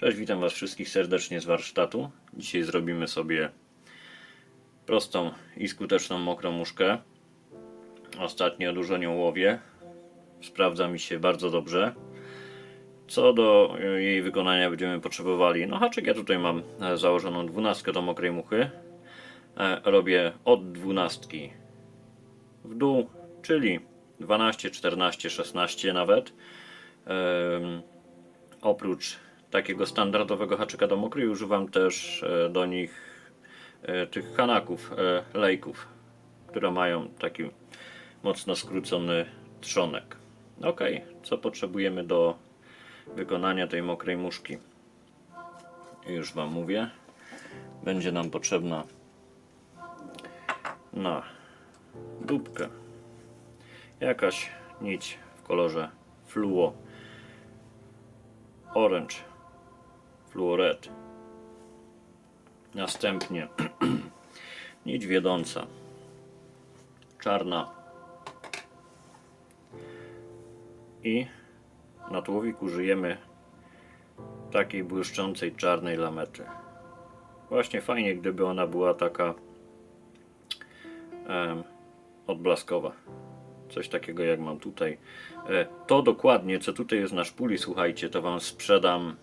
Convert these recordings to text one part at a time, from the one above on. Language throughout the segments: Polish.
Cześć, witam Was wszystkich serdecznie z warsztatu. Dzisiaj zrobimy sobie prostą i skuteczną mokrą muszkę. Ostatnio dużo nią łowię. Sprawdza mi się bardzo dobrze. Co do jej wykonania będziemy potrzebowali, no haczyk ja tutaj mam e, założoną dwunastkę do mokrej muchy. E, Robię od dwunastki w dół, czyli 12, 14, 16 nawet. Oprócz takiego standardowego haczyka do mokrej używam też e, do nich e, tych hanaków, e, lejków, które mają taki mocno skrócony trzonek. Ok, co potrzebujemy do wykonania tej mokrej muszki? Już Wam mówię. Będzie nam potrzebna na dupkę jakaś nić w kolorze fluo orange fluoret następnie nić wiodąca czarna. I na tułowik użyjemy takiej błyszczącej czarnej lamety właśnie fajnie gdyby ona była taka odblaskowa. Coś takiego jak mam tutaj. E, To dokładnie, co tutaj jest na szpuli, słuchajcie, to Wam sprzedam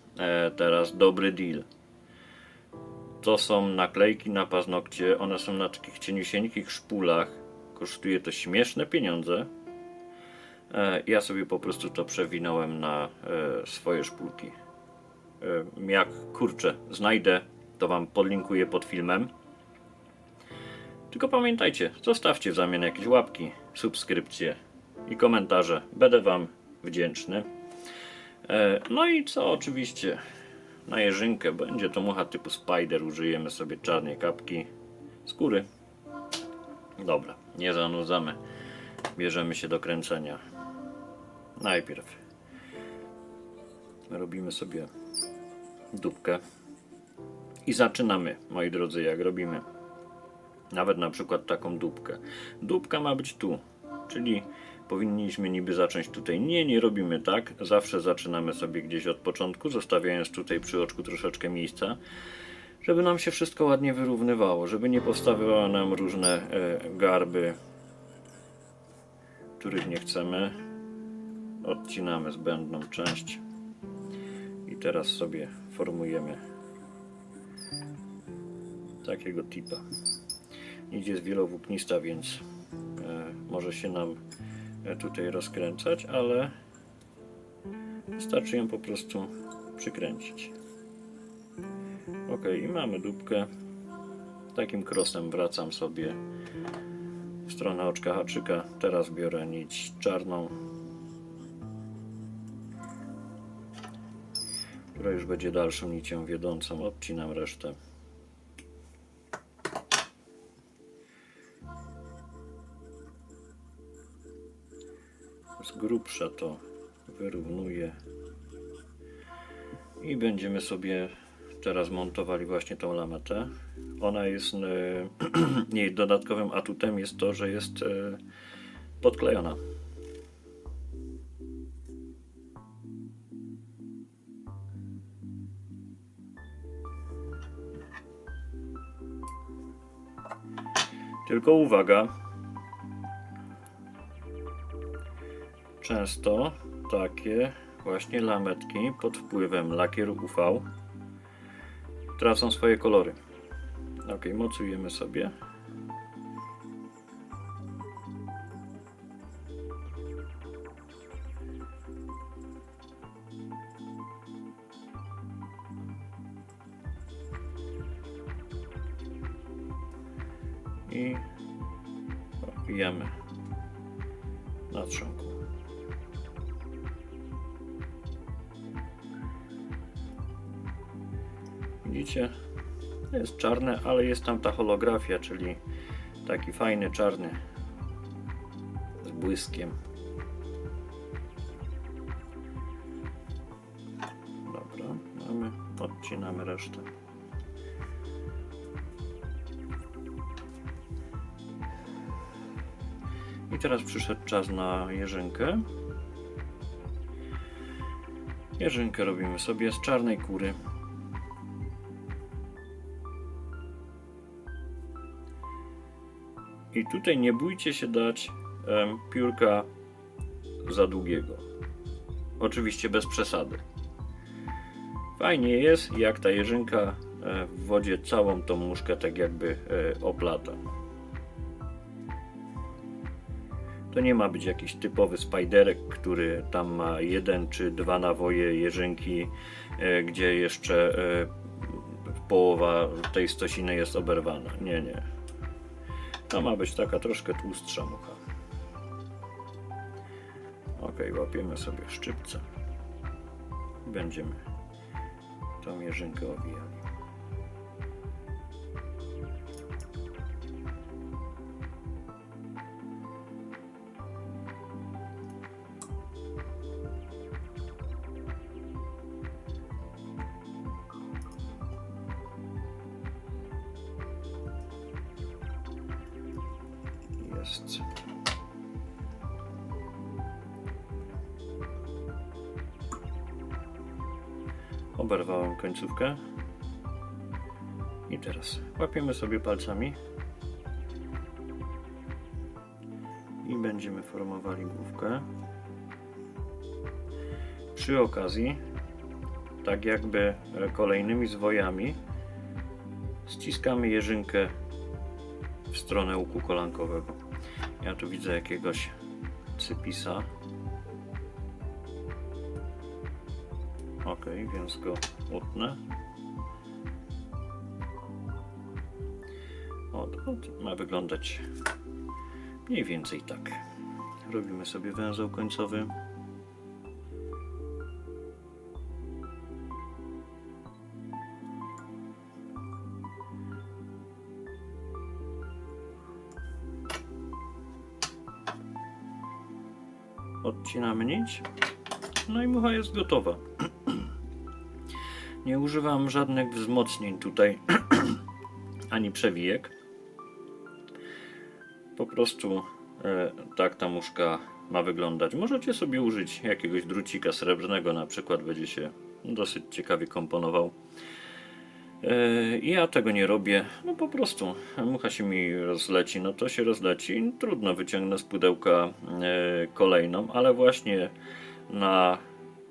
teraz dobry deal. To są naklejki na paznokcie, one są na takich cieniusieńkich szpulach. Kosztuje to śmieszne pieniądze. E, Ja sobie po prostu to przewinąłem na e, swoje szpulki. E, Jak kurczę, znajdę, to Wam podlinkuję pod filmem. Tylko pamiętajcie, zostawcie w zamian jakieś łapki, subskrypcje i komentarze. Będę Wam wdzięczny. E, No i co oczywiście na jeżynkę będzie to mucha typu spider. Użyjemy sobie czarnej kapki skóry. Dobra, nie zanudzamy. Bierzemy się do kręcenia. Najpierw robimy sobie dupkę i zaczynamy, moi drodzy, jak robimy nawet na przykład taką dupkę. Dupka ma być tu, czyli powinniśmy niby zacząć tutaj. Nie, nie robimy tak. Zawsze zaczynamy sobie gdzieś od początku, zostawiając tutaj przy oczku troszeczkę miejsca, żeby nam się wszystko ładnie wyrównywało, żeby nie powstawały nam różne e, garby, których nie chcemy. Odcinamy zbędną część i teraz sobie formujemy takiego tipa. Nić jest wielowłóknista, więc e, może się nam tutaj rozkręcać, ale wystarczy ją po prostu przykręcić. Ok, i mamy dupkę. Takim krosem wracam sobie w stronę oczka haczyka. Teraz biorę nić czarną, która już będzie dalszą nicią wiodącą. Odcinam resztę. Z grubsza to wyrównuję i będziemy sobie teraz montowali właśnie tą lametę. Ona jest jej dodatkowym atutem jest to, że jest e, podklejona. Tylko uwaga, często takie właśnie lametki pod wpływem lakieru UV tracą swoje kolory. Ok, mocujemy sobie. I wbijamy na trzonku. Widzicie? Jest czarne, ale jest tam ta holografia, czyli taki fajny czarny z błyskiem. Dobra, mamy, odcinamy resztę. I teraz przyszedł czas na jeżynkę. Jeżynkę robimy sobie z czarnej kury. I tutaj nie bójcie się dać em, piórka za długiego. Oczywiście bez przesady. Fajnie jest, jak ta jeżynka e, w wodzie całą tą muszkę tak jakby e, oplata. To nie ma być jakiś typowy spajderek, który tam ma jeden czy dwa nawoje jeżynki, e, gdzie jeszcze połowa tej stosiny jest oberwana. Nie, nie. To ma być taka troszkę tłustsza mucha. Ok, łapiemy sobie szczypce. Będziemy tą jeżynkę owijali. Jest. Oberwałem końcówkę. I teraz łapiemy sobie palcami. I będziemy formowali główkę. Przy okazji, tak jakby kolejnymi zwojami, ściskamy jeżynkę w stronę łuku kolankowego. Ja tu widzę jakiegoś cypisa. Ok, więc go utnę. O, to ma wyglądać mniej więcej tak. Robimy sobie węzeł końcowy. Odcinamy nić. No i mucha jest gotowa. Nie używam żadnych wzmocnień tutaj, ani przewijek. Po prostu e, tak ta muszka ma wyglądać. Możecie sobie użyć jakiegoś drucika srebrnego, na przykład będzie się dosyć ciekawie komponował. E, Ja tego nie robię, no po prostu mucha się mi rozleci, no to się rozleci. Trudno wyciągnę z pudełka e, kolejną, ale właśnie na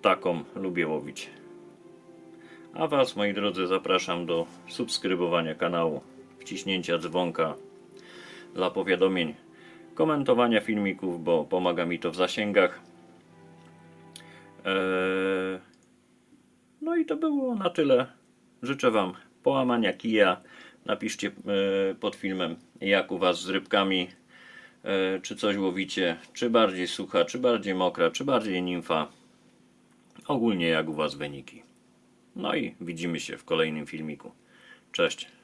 taką lubię łowić. A Was, moi drodzy, zapraszam do subskrybowania kanału, wciśnięcia dzwonka dla powiadomień, komentowania filmików, bo pomaga mi to w zasięgach. Eee, no i to było na tyle. Życzę Wam połamania kija. Napiszcie e, pod filmem, jak u Was z rybkami. E, czy coś łowicie, czy bardziej sucha, czy bardziej mokra, czy bardziej nimfa. Ogólnie jak u Was wyniki. No i widzimy się w kolejnym filmiku. Cześć.